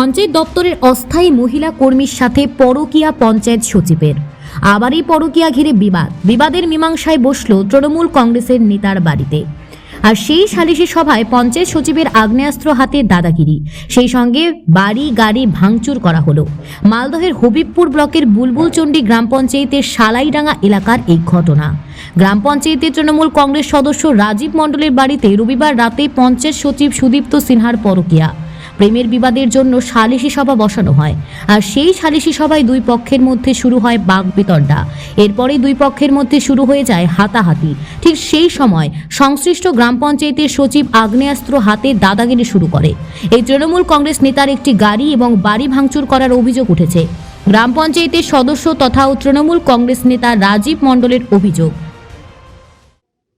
পঞ্চায়েত দপ্তরের অস্থায়ী মহিলা কর্মীর সাথে পরকীয়া পঞ্চায়েত সচিবের। আবার এই পরকীয়া ঘিরে বিবাদ। বিবাদের মীমাংসায় বসল তৃণমূল কংগ্রেসের নেতার বাড়িতে। আর সেই সালিশি সভায় পঞ্চায়েত সচিবের আগ্নেয়াস্ত্র হাতে দাদাগিরি। সেই সঙ্গে বাড়ি, গাড়ি ভাঙচুর করা হলো। মালদহের হবিবপুর ব্লকের বুলবুলচণ্ডী গ্রাম পঞ্চায়েতের সালাইডাঙ্গা এলাকার এই ঘটনা। গ্রাম পঞ্চায়েতের তৃণমূল কংগ্রেস সদস্য রাজীব মণ্ডলের বাড়িতে রবিবার রাতে পঞ্চায়েত সচিব সুদীপ্ত সিনহার পরকিয়া। প্রেমের বিবাদের জন্য সালিশি সভা বসানো হয়। আর সেই সালিশি সভায় দুই পক্ষের মধ্যে শুরু হয় বাঘ বিতণ্ডা। এরপরে দুই পক্ষের মধ্যে শুরু হয়ে যায় হাতাহাতি। ঠিক সেই সময় সংশ্লিষ্ট গ্রাম পঞ্চায়েতের সচিব আগ্নেয়াস্ত্র হাতে দাদাগিরি শুরু করে। এই তৃণমূল কংগ্রেস নেতার একটি গাড়ি এবং বাড়ি ভাঙচুর করার অভিযোগ উঠেছে। গ্রাম পঞ্চায়েতের সদস্য তথা তৃণমূল কংগ্রেস নেতা রাজীব মণ্ডলের অভিযোগ।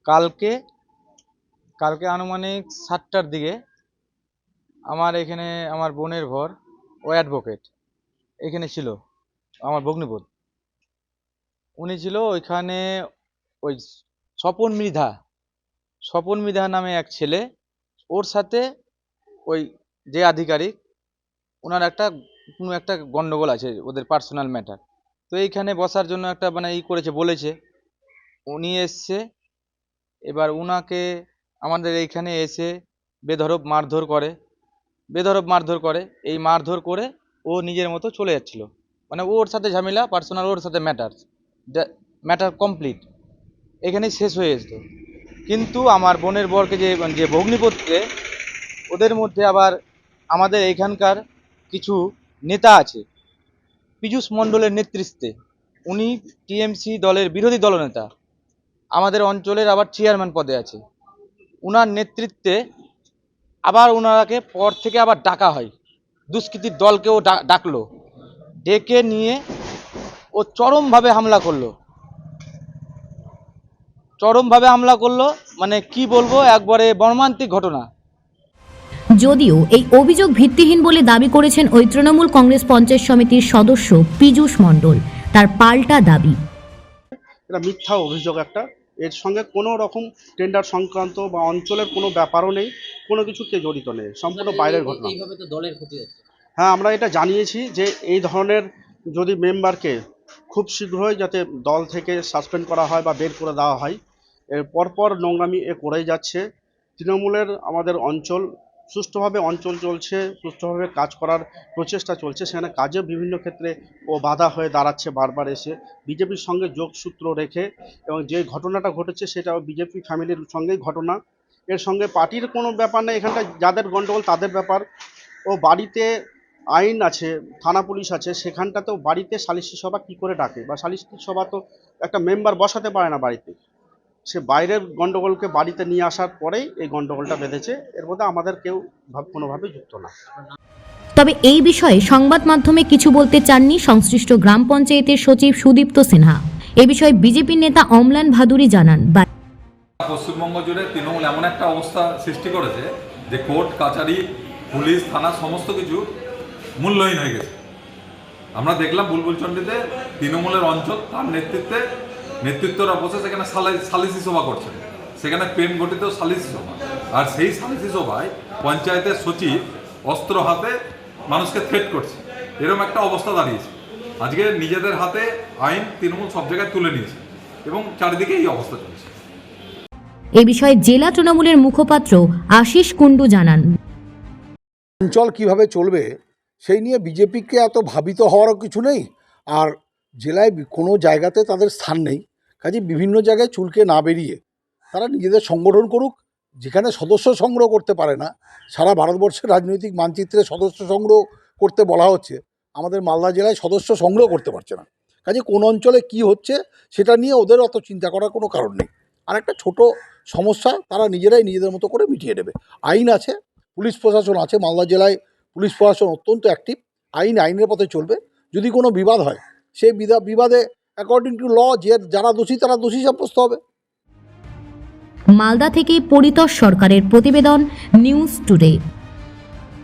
কালকে কালকে আনুমানিক সাতটার দিকে আমার এখানে আমার বোনের ঘর, ও অ্যাডভোকেট এখানে ছিল, আমার ভগ্নিপদ। উনি ছিল ওইখানে ওই স্বপন মৃধা স্বপন মৃধা নামে এক ছেলে, ওর সাথে ওই যে আধিকারিক ওনার একটা কোনো একটা গণ্ডগোল আছে ওদের পার্সোনাল ম্যাটার তো এইখানে বসার জন্য একটা মানে ই করেছে, বলেছে, উনি এসছে, এবার উনাকে আমাদের এইখানে এসে বেধরব মারধর করে। বেধরব মারধর করে। এই মারধর করে ও নিজের মতো চলে যাচ্ছিল। মানে ওর সাথে ঝামেলা পার্সোনাল ওর সাথে ম্যাটার ম্যাটার কমপ্লিট এখানেই শেষ হয়ে যেত। কিন্তু আমার বোনের বরকে যে যে ভগ্নিপতিকে, ওদের মধ্যে আবার আমাদের এইখানকার কিছু নেতা আছে। পীযূষ মণ্ডলের নেতৃত্বে। উনি টিএমসি দলের বিরোধী দলনেতা। আমাদের অঞ্চলের আবার চেয়ারম্যান পদে আছে। উনার নেতৃত্বে আবার ওনারাকে পর থেকে আবার ডাকা হয়। দুষ্কৃতির দলকেও ডা- ডাকলো। ডেকে নিয়ে ও চরমভাবে হামলা করল। চরমভাবে হামলা করল মানে কি বলব? একবারে মর্মান্তিক ঘটনা। যদিও এই অভিযোগ ভিত্তিহীন বলে দাবি করেছেন ওই তৃণমূল কংগ্রেস পঞ্চায়েত সমিতির সদস্য পীযূষ মণ্ডল। তার পাল্টা দাবি। এটা মিথ্যা অভিযোগ একটা। এর সঙ্গে কোনো রকম টেন্ডার সংক্রান্ত বা অঞ্চলের কোনো ব্যাপারও নেই। কোনো কিছুকে জড়িত নেই সম্পূর্ণ বাইরের ঘটনা। এইভাবে তো দলের ক্ষতি হচ্ছে। হ্যাঁ আমরা এটা জানিয়েছি যে এই ধরনের যদি মেম্বারকে খুব শীঘ্রই যাতে দল থেকে সাসপেন্ড করা হয় বা বের করে দেওয়া হয় এর পরপর নোংরামি এ করেই যাচ্ছে। তৃণমূলের আমাদের অঞ্চল সুষ্ঠুভাবে অঞ্চল চলছে সুষ্ঠুভাবে কাজ করার প্রচেষ্টা চলছে সেখানে কাজে বিভিন্ন ক্ষেত্রে ও বাধা হয়ে দাঁড়াচ্ছে বারবার এসে। বিজেপির সঙ্গে যোগসূত্র রেখে এবং যে ঘটনাটা ঘটেছে সেটা বিজেপি ফ্যামিলির সঙ্গেই ঘটনা। এর সঙ্গে পার্টির কোনো ব্যাপার নেই এখানটা যাদের গণ্ডগোল তাদের ব্যাপার। ও বাড়িতে আইন আছে, থানা পুলিশ আছে, সেখানটাতেও বাড়িতে সালিশি সভা কী করে ডাকে? বা সালিশি সভা তো একটা মেম্বার বসাতে পারে না বাড়িতে। সে বাইরের গণ্ডগোলকে বাড়িতে নিয়ে আসার পরেই এই গণ্ডগোলটা বেঁধেছে। এর মধ্যে আমাদের কেউ ভাব কোনোভাবে যুক্ত না। তবে এই বিষয়ে সংবাদ মাধ্যমে কিছু বলতে চাননি সংশ্লিষ্ট গ্রাম পঞ্চায়েতের সচিব সুদীপ্ত সিনহা। এ বিষয়ে বিজেপি নেতা অমলান ভাদুরী জানান পশ্চিমবঙ্গ জুড়ে তৃণমূল এমন একটা অবস্থা সৃষ্টি করেছে যে কোর্ট, কাচারি, পুলিশ, থানা সমস্ত কিছু মূল্যহীন হয়ে গেছে। আমরা দেখলাম বুলবুলচণ্ডীতে তৃণমূলের অঞ্চল তার নেতৃত্বে, নেতৃত্বরা বসে সেখানে সালিসি সভা করছেন। সেখানে প্রেম গঠিত সালিসি সভা। আর সেই সালিসি সভায় পঞ্চায়েতের সচিব অস্ত্র হাতে মানুষকে থ্রেট করছে। এরকম একটা অবস্থা দাঁড়িয়েছে। আজকে নিজেদের হাতে আইন তৃণমূল সব জায়গায় তুলে নিয়েছে। এবং চারিদিকে এই অবস্থা চলছে। এ বিষয়ে জেলা তৃণমূলের মুখপাত্র আশিস কুণ্ডু জানান। অঞ্চল কীভাবে চলবে, সেই নিয়ে বিজেপিকে এত ভাবিত হওয়ারও কিছু নেই, আর জেলায় কোনো জায়গাতে তাদের স্থান নেই। কাজে বিভিন্ন জায়গায় চুলকে না বেরিয়ে তারা নিজেদের সংগঠন করুক, যেখানে সদস্য সংগ্রহ করতে পারে না। সারা ভারতবর্ষের রাজনৈতিক মানচিত্রে সদস্য সংগ্রহ করতে বলা হচ্ছে, আমাদের মালদা জেলায় সদস্য সংগ্রহ করতে পারছে না। কাজে কোন অঞ্চলে কি হচ্ছে, সেটা নিয়ে ওদের অত চিন্তা করার কোনো কারণ নেই। আর একটা ছোট সমস্যা, তারা নিজেরাই নিজেদের মতো করে মিটিয়ে নেবে। আইন আছে, পুলিশ প্রশাসন আছে, মালদা জেলায় পুলিশ প্রশাসন অত্যন্ত অ্যাক্টিভ আইন আইনের পথে চলবে। যদি কোনো বিবাদ হয় সেই বিদা- বিবাদে অ্যাকর্ডিং টু ল যে যারা দোষী, তারা দোষী সাব্যস্ত হবে। মালদা থেকে পরিতোষ সরকারের প্রতিবেদন, নিউজ টুডে।